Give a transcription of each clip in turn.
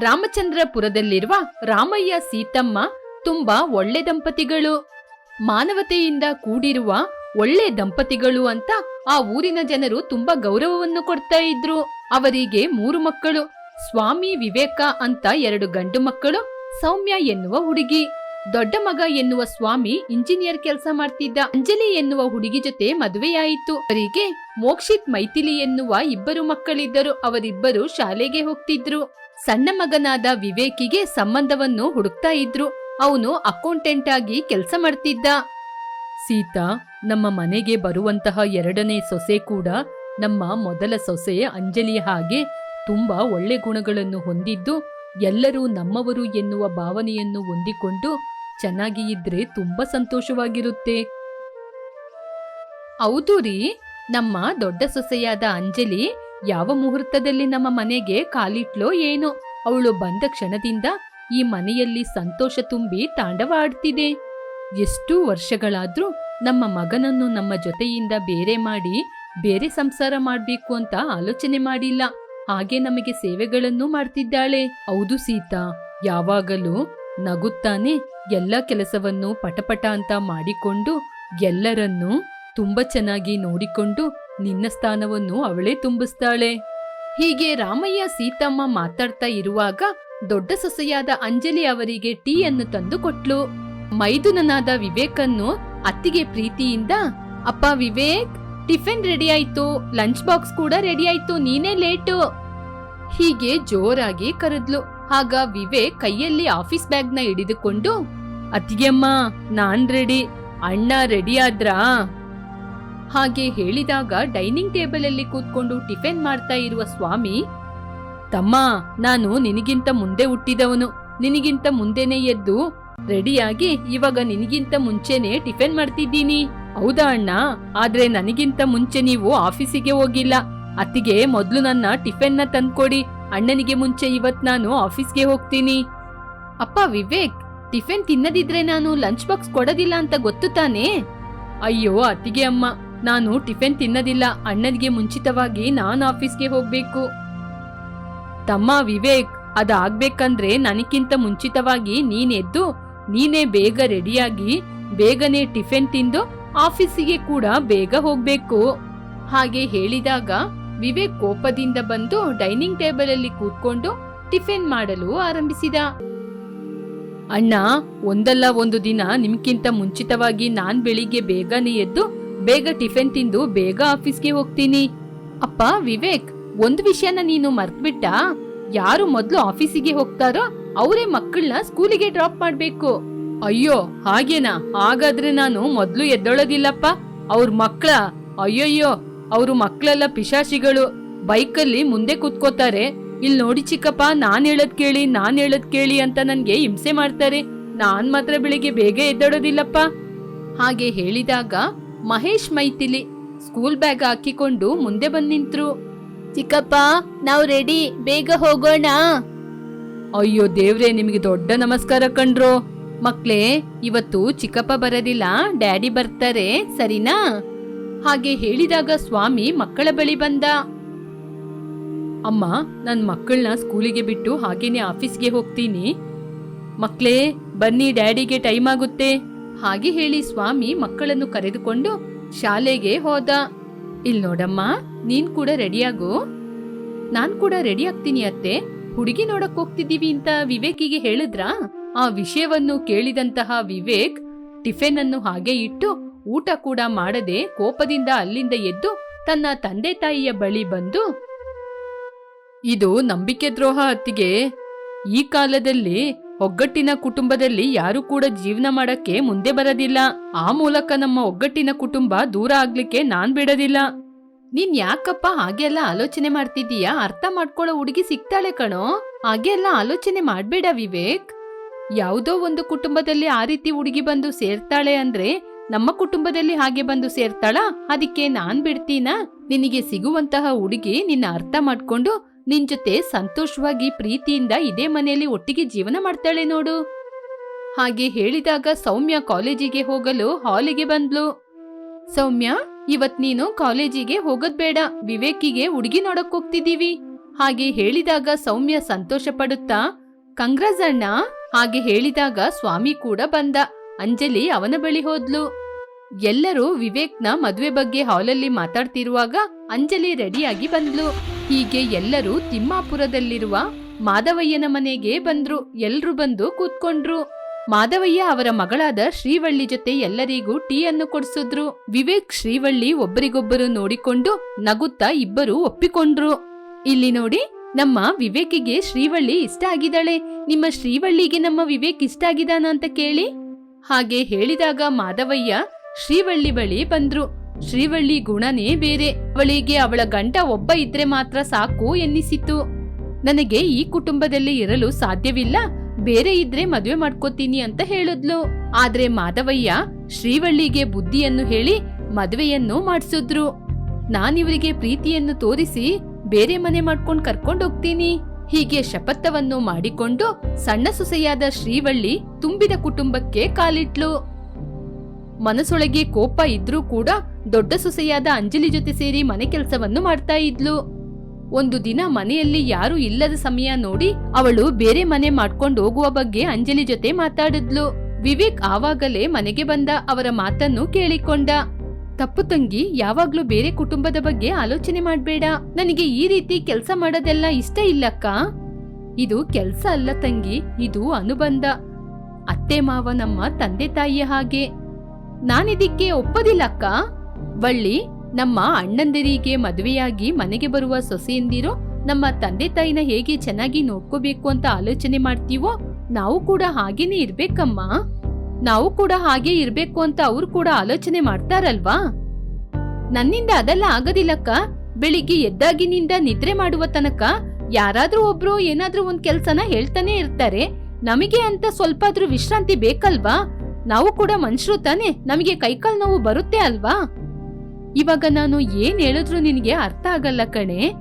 ರಾಮಚಂದ್ರಪುರದಲ್ಲಿರುವ ರಾಮಯ್ಯ ಸೀತಮ್ಮ ತುಂಬಾ ಒಳ್ಳೆ ದಂಪತಿಗಳು. ಮಾನವತೆಯಿಂದ ಕೂಡಿರುವ ಒಳ್ಳೆ ದಂಪತಿಗಳು ಅಂತ ಆ ಊರಿನ ಜನರು ತುಂಬಾ ಗೌರವವನ್ನು ಕೊಡ್ತಾ ಇದ್ರು. ಅವರಿಗೆ ಮೂರು ಮಕ್ಕಳು, ಸ್ವಾಮಿ ವಿವೇಕ ಅಂತ ಎರಡು ಗಂಡು ಮಕ್ಕಳು, ಸೌಮ್ಯ ಎನ್ನುವ ಹುಡುಗಿ. ದೊಡ್ಡ ಮಗ ಎನ್ನುವ ಸ್ವಾಮಿ ಇಂಜಿನಿಯರ್ ಕೆಲಸ ಮಾಡ್ತಿದ್ದ. ಅಂಜಲಿ ಎನ್ನುವ ಹುಡುಗಿ ಜೊತೆ ಮದುವೆಯಾಯಿತು. ಅವರಿಗೆ ಮೋಕ್ಷಿತ್ ಮೈಥಿಲಿ ಎನ್ನುವ ಇಬ್ಬರು ಮಕ್ಕಳಿದ್ದರು. ಅವರಿಬ್ಬರು ಶಾಲೆಗೆ ಹೋಗ್ತಿದ್ರು. ಸಣ್ಣ ಮಗನಾದ ವಿವೇಕಿಗೆ ಸಂಬಂಧವನ್ನು ಹುಡುಕ್ತಾ ಇದ್ರು. ಅವನು ಅಕೌಂಟೆಂಟ್ ಆಗಿ ಕೆಲಸ ಮಾಡ್ತಿದ್ದ. ಸೀತಾ, ನಮ್ಮ ಮನೆಗೆ ಬರುವಂತಹ ಎರಡನೇ ಸೊಸೆ ಕೂಡ ನಮ್ಮ ಮೊದಲ ಸೊಸೆ ಅಂಜಲಿ ಹಾಗೆ ತುಂಬಾ ಒಳ್ಳೆ ಗುಣಗಳನ್ನು ಹೊಂದಿದ್ದು, ಎಲ್ಲರೂ ನಮ್ಮವರು ಎನ್ನುವ ಭಾವನೆಯನ್ನು ಹೊಂದಿಕೊಂಡು ಚೆನ್ನಾಗಿ ಇದ್ರೆ ತುಂಬಾ ಸಂತೋಷವಾಗಿರುತ್ತೆ. ಹೌದು ರೀ, ನಮ್ಮ ದೊಡ್ಡ ಸೊಸೆಯಾದ ಅಂಜಲಿ ಯಾವ ಮುಹೂರ್ತದಲ್ಲಿ ನಮ್ಮ ಮನೆಗೆ ಕಾಲಿಟ್ಲೋ ಏನೋ, ಅವಳು ಬಂದ ಕ್ಷಣದಿಂದ ಈ ಮನೆಯಲ್ಲಿ ಸಂತೋಷ ತುಂಬಿ ತಾಂಡವ ಆಡ್ತಿದೆ ಎಷ್ಟು ವರ್ಷಗಳಾದ್ರೂ ನಮ್ಮ ಮಗನನ್ನು ನಮ್ಮ ಜೊತೆಯಿಂದ ಬೇರೆ ಮಾಡಿ, ಬೇರೆ ಸಂಸಾರ ಮಾಡ್ಬೇಕು ಅಂತ ಆಲೋಚನೆ ಮಾಡಿಲ್ಲ. ಹಾಗೆ ನಮಗೆ ಸೇವೆಗಳನ್ನು ಮಾಡ್ತಿದ್ದಾಳೆ. ಹೌದು ಸೀತಾ, ಯಾವಾಗಲೂ ನಗುತ್ತಾನೆ, ಎಲ್ಲ ಕೆಲಸವನ್ನು ಪಟಪಟ ಅಂತ ಮಾಡಿಕೊಂಡು ಎಲ್ಲರನ್ನೂ ತುಂಬಾ ಚೆನ್ನಾಗಿ ನೋಡಿಕೊಂಡು ನಿನ್ನ ಸ್ಥಾನವನ್ನು ಅವಳೇ ತುಂಬಿಸ್ತಾಳೆ. ಹೀಗೆ ರಾಮಯ್ಯ ಸೀತಮ್ಮ ಮಾತಾಡ್ತಾ ಇರುವಾಗ ದೊಡ್ಡ ಸೊಸೆಯಾದ ಅಂಜಲಿ ಅವರಿಗೆ ಟೀ ಅನ್ನು ತಂದು ಕೊಟ್ಲು. ಮೈದುನನಾದ ವಿವೇಕನ್ನು ಅತ್ತಿಗೆ ಪ್ರೀತಿಯಿಂದ, ಅಪ್ಪ ವಿವೇಕ್, ಟಿಫಿನ್ ರೆಡಿ ಆಯ್ತು, ಲಂಚ್ ಬಾಕ್ಸ್ ಕೂಡ ರೆಡಿ ಆಯ್ತು, ನೀನೇ ಲೇಟು. ಹೀಗೆ ಜೋರಾಗಿ ಕರೆದ್ಲು. ಆಗ ವಿವೇಕ್ ಕೈಯಲ್ಲಿ ಆಫೀಸ್ ಬ್ಯಾಗ್ನ ಹಿಡಿದುಕೊಂಡು ಅತ್ತಿಗೆಮ್ಮ ನಾನ್ ರೆಡಿ, ಅಣ್ಣ ರೆಡಿ ಆದ್ರಾ? ಹಾಗೆ ಹೇಳಿದಾಗ ಡೈನಿಂಗ್ ಟೇಬಲ್ ಅಲ್ಲಿ ಕೂತ್ಕೊಂಡು ಟಿಫಿನ್ ಮಾಡ್ತಾ ಇರುವ ಸ್ವಾಮಿ, ತಮ್ಮ, ನಾನು ನಿನಗಿಂತ ಮುಂದೆ ಹುಟ್ಟಿದವನು. ನಿನಗಿಂತ ಮುಂದೆನೆ ಎದ್ದು ರೆಡಿಯಾಗಿ ಇವಾಗ ನಿನಗಿಂತ ಮುಂಚೆನೆ ಟಿಫಿನ್ ಮಾಡ್ತಿದ್ದೀನಿ. ಹೌದಾ ಅಣ್ಣ? ಆದ್ರೆ ನನಗಿಂತ ಮುಂಚೆ ನೀವು ಆಫೀಸಿಗೆ ಹೋಗಿಲ್ಲ. ಅತ್ತಿಗೆ ಮೊದಲು ನನ್ನ ಟಿಫಿನ್ನ ತಂದ್ಕೊಡಿ. ಅಣ್ಣನಿಗೆ ಮುಂಚೆ ಇವತ್ ನಾನು ಆಫೀಸ್ಗೆ ಹೋಗ್ತೀನಿ. ಅಪ್ಪ ವಿವೇಕ್, ಟಿಫಿನ್ ತಿನ್ನದಿದ್ರೆ ನಾನು ಲಂಚ್ ಬಾಕ್ಸ್ ಕೊಡೋದಿಲ್ಲ ಅಂತ ಗೊತ್ತು ತಾನೇ? ಅಯ್ಯೋ, ಅತ್ತಿಗೆ ಅಮ್ಮ. ನಾನು ಟಿಫಿನ್ ತಿನ್ನದಿಲ್ಲ. ಅಣ್ಣನಿಗೆ ಮುಂಚಿತವಾಗಿ ನಾನು ಆಫೀಸ್ಗೆ ಹೋಗ್ಬೇಕು. ತಮ್ಮ ವಿವೇಕ್, ಅದಾಗ್ಬೇಕಂದ್ರೆ ನನಗಿಂತ ಮುಂಚಿತವಾಗಿ ನೀನ್ ಎದ್ದು ನೀನೇ ಬೇಗ ರೆಡಿಯಾಗಿ ಬೇಗನೆ ಟಿಫಿನ್ ತಿಂದು ಆಫೀಸಿಗೆ ಕೂಡ ಬೇಗ ಹೋಗ್ಬೇಕು. ಹಾಗೆ ಹೇಳಿದಾಗ ವಿವೇಕ್ ಕೋಪದಿಂದ ಬಂದು ಡೈನಿಂಗ್ ಟೇಬಲ್ ಅಲ್ಲಿ ಕೂತ್ಕೊಂಡು ಟಿಫಿನ್ ಮಾಡಲು ಆರಂಭಿಸಿದ. ಅಣ್ಣ, ಒಂದಲ್ಲ ಒಂದು ದಿನ ನಿಮ್ಗಿಂತ ಮುಂಚಿತವಾಗಿ ನಾನ್ ಬೆಳಿಗ್ಗೆ ಬೇಗನೆ ಎದ್ದು ಬೇಗ ಟಿಫಿನ್ ತಿಂದು ಬೇಗ ಆಫೀಸ್ಗೆ ಹೋಗ್ತೀನಿ. ಅಪ್ಪ, ವಿವೇಕ್, ಒಂದು ವಿಷಯನ ನೀನು ಮರ್ತ್ಬಿಟ್ಟ? ಯಾರು ಮೊದ್ಲು ಆಫೀಸಿಗೆ ಹೋಗ್ತಾರೋ ಅವರೇ ಮಕ್ಕಳನ್ನ ಸ್ಕೂಲಿಗೆ ಡ್ರಾಪ್ ಮಾಡ್ಬೇಕು. ಅಯ್ಯೋ, ಹಾಗೇನಾ? ಹಾಗಾದ್ರೆ ನಾನು ಮೊದ್ಲು ಎದ್ದೊಳೋದಿಲ್ಲಪ್ಪ. ಅವ್ರ ಮಕ್ಕಳ ಅಯ್ಯಯ್ಯೋ, ಅವ್ರು ಮಕ್ಳೆಲ್ಲ ಪಿಶಾಚಿಗಳು. ಬೈಕಲ್ಲಿ ಮುಂದೆ ಕುತ್ಕೋತಾರೆ. ಇಲ್ ನೋಡಿ ಚಿಕ್ಕಪ್ಪ, ನಾನ್ ಹೇಳದ್ ಕೇಳಿ, ನಾನ್ ಹೇಳದ್ ಕೇಳಿ ಅಂತ ನನ್ಗೆ ಹಿಂಸೆ ಮಾಡ್ತಾರೆ. ನಾನ್ ಮಾತ್ರ ಬೆಳಿಗ್ಗೆ ಬೇಗ ಎದ್ದೊಡೋದಿಲ್ಲಪ್ಪ ಹಾಗೆ ಹೇಳಿದಾಗ ಮಹೇಶ್ ಮೈತಿಲಿ ಸ್ಕೂಲ್ ಬ್ಯಾಗ್ ಹಾಕಿಕೊಂಡು ಮುಂದೆ ಬಂದ್ ನಿಂತ್ರು. ಚಿಕ್ಕಪ್ಪ, ನಾವು ರೆಡಿ, ಬೇಗ ಹೋಗೋಣ. ಅಯ್ಯೋ ದೇವ್ರೆ, ನಿಮಗೆ ದೊಡ್ಡ ನಮಸ್ಕಾರ ಕಣ್ರು. ಮಕ್ಳೇ, ಇವತ್ತು ಚಿಕ್ಕಪ್ಪ ಬರೋದಿಲ್ಲ ಡ್ಯಾಡಿ ಬರ್ತಾರೆ, ಸರಿನಾ? ಹಾಗೆ ಹೇಳಿದಾಗ ಸ್ವಾಮಿ ಮಕ್ಕಳ ಬಳಿ ಬಂದ. ಅಮ್ಮ, ನನ್ ಮಕ್ಕಳನ್ನ ಸ್ಕೂಲಿಗೆ ಬಿಟ್ಟು ಹಾಗೇನೆ ಆಫೀಸ್ಗೆ ಹೋಗ್ತೀನಿ. ಮಕ್ಳೇ, ಬನ್ನಿ ಡ್ಯಾಡಿಗೆ ಟೈಮ್ ಆಗುತ್ತೆ. ಹಾಗೆ ಹೇಳಿ ಸ್ವಾಮಿ ಮಕ್ಕಳನ್ನು ಕರೆದುಕೊಂಡು ಶಾಲೆಗೆ ಹೋದ. ಇಲ್ ನೋಡಮ್ಮ, ನೀನ್ ಕೂಡ ರೆಡಿಯಾಗು. ನಾನ್ ಕೂಡ ರೆಡಿ ಆಗ್ತೀನಿ ಅತ್ತೆ. ಹುಡುಗಿ ನೋಡಕ್ ಹೋಗ್ತಿದ್ದೀವಿ ಅಂತ ವಿವೇಕಿಗೆ ಹೇಳಿದ್ರಾ? ಆ ವಿಷಯವನ್ನು ಕೇಳಿದಂತಹ ವಿವೇಕ್ ಟಿಫಿನ್ ಅನ್ನು ಹಾಗೆ ಇಟ್ಟು ಊಟ ಕೂಡ ಮಾಡದೆ ಕೋಪದಿಂದ ಅಲ್ಲಿಂದ ಎದ್ದು ತನ್ನ ತಂದೆ ತಾಯಿಯ ಬಳಿ ಬಂದು, ಇದು ನಂಬಿಕೆ ದ್ರೋಹ ಅತ್ತಿಗೆ. ಈ ಕಾಲದಲ್ಲಿ ಒಗ್ಗಟ್ಟಿನ ಕುಟುಂಬದಲ್ಲಿ ಯಾರು ಕೂಡ ಜೀವನ ಮಾಡಕ್ಕೆ ಮುಂದೆ ಬರೋದಿಲ್ಲ. ಆ ಮೂಲಕ ನಮ್ಮ ಒಗ್ಗಟ್ಟಿನ ಕುಟುಂಬ ದೂರ ಆಗ್ಲಿಕ್ಕೆ ನಾನ್ ಬಿಡೋದಿಲ್ಲ. ನೀನ್ ಯಾಕಪ್ಪ ಹಾಗೆಲ್ಲ ಆಲೋಚನೆ ಮಾಡ್ತಿದ್ದೀಯಾ? ಅರ್ಥ ಮಾಡ್ಕೊಳ್ಳೋ ಹುಡುಗಿ ಸಿಗ್ತಾಳೆ ಕಣೋ. ಹಾಗೆಲ್ಲ ಆಲೋಚನೆ ಮಾಡ್ಬೇಡ ವಿವೇಕ್. ಯಾವುದೋ ಒಂದು ಕುಟುಂಬದಲ್ಲಿ ಆ ರೀತಿ ಹುಡುಗಿ ಬಂದು ಸೇರ್ತಾಳೆ ಅಂದ್ರೆ ನಮ್ಮ ಕುಟುಂಬದಲ್ಲಿ ಹಾಗೆ ಬಂದು ಸೇರ್ತಾಳ? ಅದಕ್ಕೆ ನಾನ್ ಬಿಡ್ತೀನಾ? ನಿನಗೆ ಸಿಗುವಂತಹ ಹುಡುಗಿ ನಿನ್ನ ಅರ್ಥ ಮಾಡ್ಕೊಂಡು ನಿನ್ ಜೊತೆ ಸಂತೋಷವಾಗಿ ಪ್ರೀತಿಯಿಂದ ಇದೇ ಮನೆಯಲ್ಲಿ ಒಟ್ಟಿಗೆ ಜೀವನ ಮಾಡ್ತಾಳೆ ನೋಡು. ಹಾಗೆ ಹೇಳಿದಾಗ ಸೌಮ್ಯ ಕಾಲೇಜಿಗೆ ಹೋಗಲು ಹಾಲಿಗೆ ಬಂದ್ಲು. ಸೌಮ್ಯ, ಇವತ್ ನೀನು ಕಾಲೇಜಿಗೆ ಹೋಗದ್ ಬೇಡ, ವಿವೇಕಿಗೆ ಹುಡುಗಿ ನೋಡಕ್ ಹೋಗ್ತಿದೀವಿ ಹಾಗೆ ಹೇಳಿದಾಗ ಸೌಮ್ಯ ಸಂತೋಷ ಪಡುತ್ತಾ ಕಂಗ್ರಾಜಣ್ಣ ಹಾಗೆ ಹೇಳಿದಾಗ ಸ್ವಾಮಿ ಕೂಡ ಬಂದ. ಅಂಜಲಿ ಅವನ ಬಳಿ ಹೋದ್ಲು. ಎಲ್ಲರೂ ವಿವೇಕ್ನ ಮದುವೆ ಬಗ್ಗೆ ಹಾಲಲ್ಲಿ ಮಾತಾಡ್ತಿರುವಾಗ ಅಂಜಲಿ ರೆಡಿಯಾಗಿ ಬಂದ್ಲು. ಹೀಗೆ ಎಲ್ಲರೂ ತಿಮ್ಮಾಪುರದಲ್ಲಿರುವ ಮಾಧವಯ್ಯನ ಮನೆಗೆ ಬಂದ್ರು. ಎಲ್ರು ಬಂದು ಕೂತ್ಕೊಂಡ್ರು. ಮಾಧವಯ್ಯ ಅವರ ಮಗಳಾದ ಶ್ರೀವಳ್ಳಿ ಜೊತೆ ಎಲ್ಲರಿಗೂ ಟೀ ಅನ್ನು ಕೊಡಿಸಿದ್ರು. ವಿವೇಕ್, ಶ್ರೀವಳ್ಳಿ ಒಬ್ಬರಿಗೊಬ್ಬರು ನೋಡಿಕೊಂಡು ನಗುತ್ತಾ ಇಬ್ಬರು ಒಪ್ಪಿಕೊಂಡ್ರು. ಇಲ್ಲಿ ನೋಡಿ, ನಮ್ಮ ವಿವೇಕಿಗೆ ಶ್ರೀವಳ್ಳಿ ಇಷ್ಟ ಆಗಿದ್ದಾಳೆ. ನಿಮ್ಮ ಶ್ರೀವಳ್ಳಿಗೆ ನಮ್ಮ ವಿವೇಕ್ ಇಷ್ಟ ಆಗಿದಾನ ಅಂತ ಕೇಳಿ ಹಾಗೆ ಹೇಳಿದಾಗ ಮಾಧವಯ್ಯ ಶ್ರೀವಳ್ಳಿ ಬಳಿ ಬಂದ್ರು. ಶ್ರೀವಳ್ಳಿ ಗುಣನೇ ಬೇರೆ. ಅವಳಿಗೆ ಅವಳ ಗಂಟ ಒಬ್ಬ ಇದ್ರೆ ಮಾತ್ರ ಸಾಕು ಎನ್ನಿಸಿತು ನನಗೆ ಈ ಕುಟುಂಬದಲ್ಲಿ ಇರಲು ಸಾಧ್ಯವಿಲ್ಲ. ಬೇರೆ ಇದ್ರೆ ಮದುವೆ ಮಾಡ್ಕೋತೀನಿ ಅಂತ ಹೇಳಿದ್ಲು. ಆದ್ರೆ ಮಾಧವಯ್ಯ ಶ್ರೀವಳ್ಳಿಗೆ ಬುದ್ಧಿಯನ್ನು ಹೇಳಿ ಮದುವೆಯನ್ನು ಮಾಡಿಸಿದ್ರು. ನಾನಿವರಿಗೆ ಪ್ರೀತಿಯನ್ನು ತೋರಿಸಿ ಬೇರೆ ಮನೆ ಮಾಡ್ಕೊಂಡು ಕರ್ಕೊಂಡು ಹೋಗ್ತೀನಿ. ಹೀಗೆ ಶಪಥವನ್ನು ಮಾಡಿಕೊಂಡು ಸಣ್ಣ ಸೊಸೆಯಾದ ಶ್ರೀವಳ್ಳಿ ತುಂಬಿದ ಕುಟುಂಬಕ್ಕೆ ಕಾಲಿಟ್ಲು. ಮನಸೊಳಗೆ ಕೋಪ ಇದ್ರೂ ಕೂಡ ದೊಡ್ಡ ಸೊಸೆಯಾದ ಅಂಜಲಿ ಜೊತೆ ಸೇರಿ ಮನೆ ಕೆಲಸವನ್ನು ಮಾಡ್ತಾ ಇದ್ಲು. ಒಂದು ದಿನ ಮನೆಯಲ್ಲಿ ಯಾರು ಇಲ್ಲದ ಸಮಯ ನೋಡಿ ಅವಳು ಬೇರೆ ಮನೆ ಮಾಡ್ಕೊಂಡು ಹೋಗುವ ಬಗ್ಗೆ ಅಂಜಲಿ ಜೊತೆ ಮಾತಾಡಿದ್ಲು. ವಿವೇಕ್ ಆವಾಗಲೇ ಮನೆಗೆ ಬಂದ ಅವರ ಮಾತನ್ನು ಕೇಳಿಕೊಂಡ. ತಪ್ಪು ತಂಗಿ, ಯಾವಾಗ್ಲೂ ಬೇರೆ ಕುಟುಂಬದ ಬಗ್ಗೆ ಆಲೋಚನೆ ಮಾಡ್ಬೇಡ. ನನಗೆ ಈ ರೀತಿ ಕೆಲಸ ಮಾಡೋದೆಲ್ಲ ಇಷ್ಟ ಇಲ್ಲಕ್ಕ. ಇದು ಕೆಲ್ಸ ಅಲ್ಲ ತಂಗಿ, ಇದು ಅನುಬಂಧ. ಅತ್ತೆ ಮಾವ ನಮ್ಮ ತಂದೆ ತಾಯಿಯ ಹಾಗೆ. ನಾನಿದಿಕ್ಕೆ ಒಪ್ಪದಿಲ್ಲಕ್ಕ. ಬಳ್ಳಿ, ನಮ್ಮ ಅಣ್ಣಂದಿರಿಗೆ ಮದುವೆಯಾಗಿ ಮನೆಗೆ ಬರುವ ಸೊಸೆಯಂದಿರು, ನಮ್ಮ ತಂದೆ ತಾಯಿನ ಹೇಗೆ ಚೆನ್ನಾಗಿ ನೋಡ್ಕೋಬೇಕು ಅಂತ ಆಲೋಚನೆ ಮಾಡ್ತೀವೋ, ನಾವು ಕೂಡ ಹಾಗೇನೆ ಇರ್ಬೇಕಮ್ಮ. ನಾವು ಕೂಡ ಹಾಗೆ ಇರ್ಬೇಕು ಅಂತ ಅವ್ರು ಕೂಡ ಆಲೋಚನೆ ಮಾಡ್ತಾರಲ್ವಾ? ನನ್ನಿಂದ ಅದೆಲ್ಲ ಆಗೋದಿಲ್ಲಕ್ಕ. ಬೆಳಿಗ್ಗೆ ಎದ್ದಾಗಿನಿಂದ ನಿದ್ರೆ ಮಾಡುವ ತನಕ ಯಾರಾದ್ರೂ ಒಬ್ರು ಏನಾದ್ರೂ ಒಂದ್ ಕೆಲ್ಸನ ಹೇಳ್ತಾನೆ ಇರ್ತಾರೆ. ನಮಗೆ ಅಂತ ಸ್ವಲ್ಪ ಆದ್ರೂ ವಿಶ್ರಾಂತಿ ಬೇಕಲ್ವಾ? ನಾವು ಕೂಡ ಮನುಷ್ಯರು ತಾನೆ. ನಮಗೆ ಕೈಕಾಲ್ ನೋವು ಬರುತ್ತೆ ಅಲ್ವಾ? ಇವಾಗ ನಾನು ಏನ್ ಹೇಳಿದ್ರು ನಿನಗೆ ಅರ್ಥ ಆಗಲ್ಲ ಕಣೆ.